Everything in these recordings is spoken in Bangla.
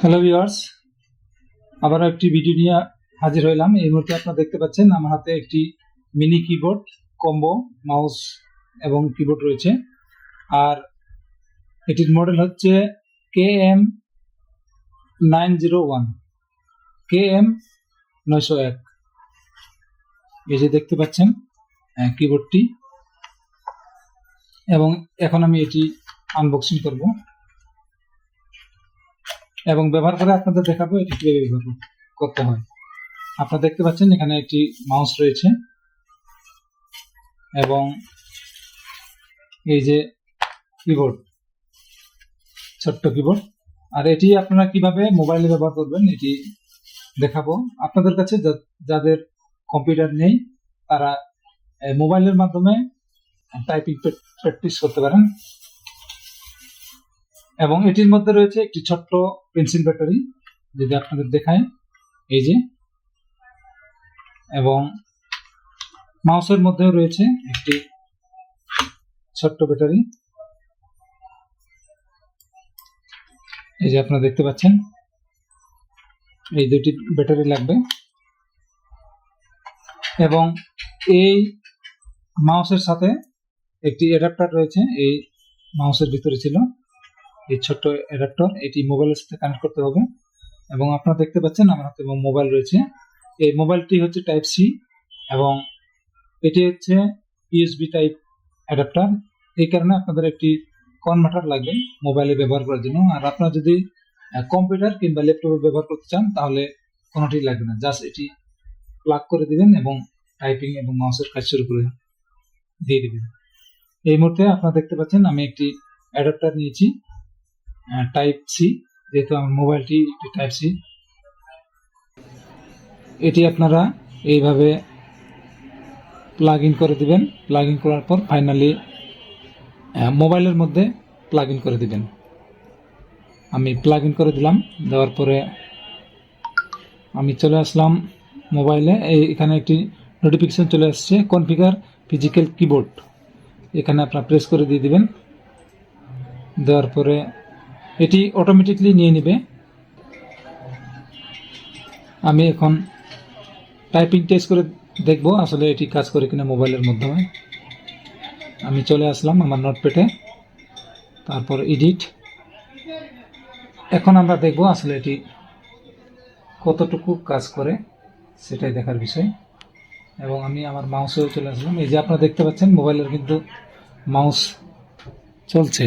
হ্যালো ভিউয়ার্স আবারও একটি ভিডিও নিয়ে হাজির হইলাম। এই মুহূর্তে আপনারা দেখতে পাচ্ছেন আমার হাতে একটি মিনি কিবোর্ড কম্বো মাউস এবং কিবোর্ড রয়েছে। আর এটির মডেল হচ্ছে K M nine zero one K M নয়শো এক। এই যে দেখতে পাচ্ছেন কিবোর্ডটি এবং এখন আমি এটি আনবক্সিং করব। এবং ব্যবহার করে আপনাদের দেখাবো এটি কীভাবে ব্যবহার করতে হয়। আপনারা দেখতে পাচ্ছেন এখানে একটি মাউস রয়েছে এবং এই যে কিবোর্ড ছোট্ট কিবোর্ড আর এটি আপনারা কীভাবে মোবাইলে ব্যবহার করবেন এটি দেখাবো। আপনাদের কাছে যাদের কম্পিউটার নেই, তারা মোবাইলের মাধ্যমে টাইপিং প্র্যাকটিস করতে পারেন। এবং এটির মধ্যে রয়েছে একটি ছোট্ট পেন্সিল ব্যাটারি, যদি আপনাদের দেখায়। এই যে। এবং মাউসের মধ্যেও রয়েছে একটি ছোট্ট ব্যাটারি। এই যে আপনারা দেখতে পাচ্ছেন, এই দুটি ব্যাটারি লাগবে। এবং এই মাউসের সাথে একটি অ্যাডাপ্টার রয়েছে, এই মাউসের ভিতরে ছিল। এই ছোট্ট অ্যাডাপ্টার, এটি মোবাইলের সাথে কানেক্ট করতে হবে। এবং আপনারা দেখতে পাচ্ছেন আমার হাতে মোবাইল রয়েছে। এই মোবাইলটি হচ্ছে টাইপ সি এবং এটি হচ্ছে ইউএসবি টাইপ অ্যাডাপ্টার এই কারণে আপনাদের একটি কনভার্টার লাগবে মোবাইলে ব্যবহার করার জন্য। আর আপনারা যদি কম্পিউটার কিংবা ল্যাপটপে ব্যবহার করতে চান, তাহলে কোনোটি লাগবে না। জাস্ট এটি প্লাগ করে দিবেন এবং টাইপিং এবং মাউসের কাজ শুরু করে দিয়ে দিবেন। এই মুহূর্তে আপনারা দেখতে পাচ্ছেন আমি একটি অ্যাডাপ্টার নিয়েছি। টাইপ সি যেহেতু আমার মোবাইলটি একটি টাইপ সি এটি আপনারা এইভাবে প্লাগ ইন করে দিবেন। প্লাগ ইন করার পর ফাইনালি মোবাইলের মধ্যে প্লাগ ইন করে দিবেন। আমি প্লাগ ইন করে দিলাম, দেওয়ার পরে আমি চলে আসলাম মোবাইলে এখানে একটি নোটিফিকেশন চলে আসছে কনফিগার ফিজিক্যাল কিবোর্ড এখানে আপনারা প্রেস করে দিয়ে দিবেন। দেওয়ার পরে এটি অটোমেটিকলি নিয়ে নেবে। আমি এখন টাইপিং টেস্ট করে দেখব আসলে এটি কাজ করে কিনা মোবাইলের মাধ্যমে। আমি চলে আসলাম আমার নোটপ্যাডে তারপর এডিট এখন আমরা দেখব আসলে এটি কতটুকু কাজ করে, সেটাই দেখার বিষয়। এবং আমি আমার মাউসেও চলে আসলাম। এই যে আপনারা দেখতে পাচ্ছেন মোবাইলের কিন্তু মাউস চলছে।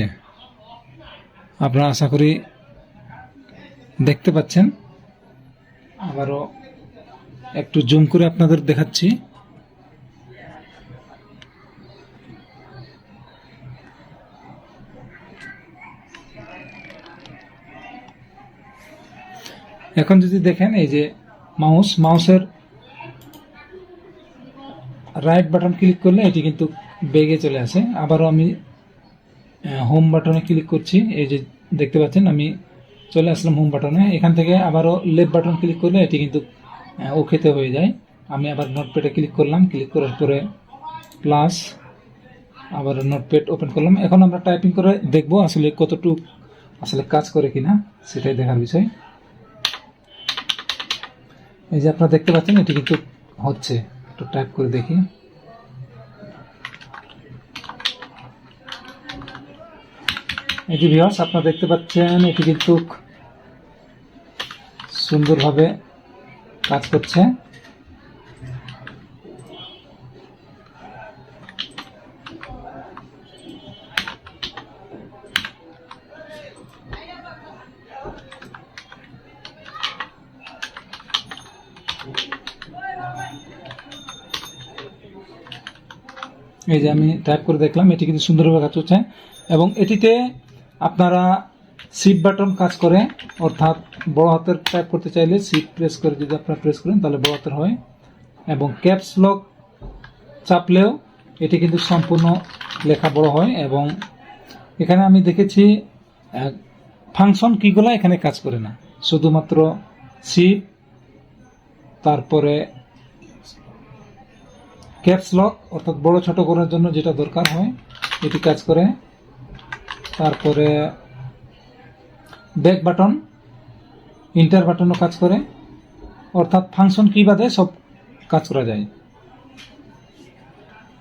আপনারা আশা করি দেখতে পাচ্ছেন। আবারও একটু জুম করে আপনাদের দেখাচ্ছি। এখন যদি দেখেন, এই যে মাউস, মাউসের রাইট বাটন ক্লিক করলে এটি কিন্তু বেগে চলে আসে। আবারও আমি হোম বাটনে ক্লিক করছি। এই যে দেখতে পাচ্ছেন, আমি চলে আসলাম হোম বাটনে এখান থেকে আবারও লেফট বাটন ক্লিক করলে এটি কিন্তু ওকেতে হয়ে যায়। আমি আবার নোটপ্যাডে ক্লিক করলাম। ক্লিক করার পরে প্লাস আবার নোটপ্যাড ওপেন করলাম। এখন আমরা টাইপিং করে দেখব আসলে কতটুকু আসলে কাজ করে কিনা, সেটাই দেখার বিষয়। এই যে আপনারা দেখতে পাচ্ছেন, এটি কিন্তু হচ্ছে। একটু টাইপ করে দেখি। এটি ভিউয়ার্স আপনারা দেখতে পাচ্ছেন, এটি কিন্তু সুন্দরভাবে কাজ করছে। এই যে আমি টাইপ করে দেখলাম, এটি কিন্তু সুন্দরভাবে কাজ করছে। এবং এটিতে আপনারা শিফট বাটন কাজ করে, অর্থাৎ বড় হাতের টাইপ করতে চাইলে শিফট প্রেস করে যদি আপনারা প্রেস করেন, তাহলে বড় হাতের হয়। এবং ক্যাপস লক চাপলেও এটি কিন্তু সম্পূর্ণ লেখা বড় হয় এবং এখানে আমি দেখেছি ফাংশন কিগুলো এখানে কাজ করে না। শুধুমাত্র শিফট তারপরে ক্যাপস লক অর্থাৎ বড় ছোট করার জন্য যেটা দরকার হয়, এটি কাজ করে। তারপরে ব্যাক বাটন ইন্টার বাটনও কাজ করে। অর্থাৎ ফাংশন কী বাদে সব কাজ করা যায়।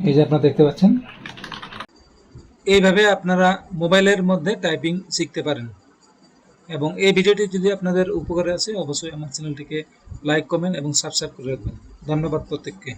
এই যে আপনারা দেখতে পাচ্ছেন। এইভাবে আপনারা মোবাইলের মধ্যে টাইপিং শিখতে পারেন। এবং এই ভিডিওটি যদি আপনাদের উপকারে আসে, অবশ্যই আমার চ্যানেলটিকে লাইক কমেন্ট এবং সাবস্ক্রাইব করে রাখবেন। ধন্যবাদ প্রত্যেককে।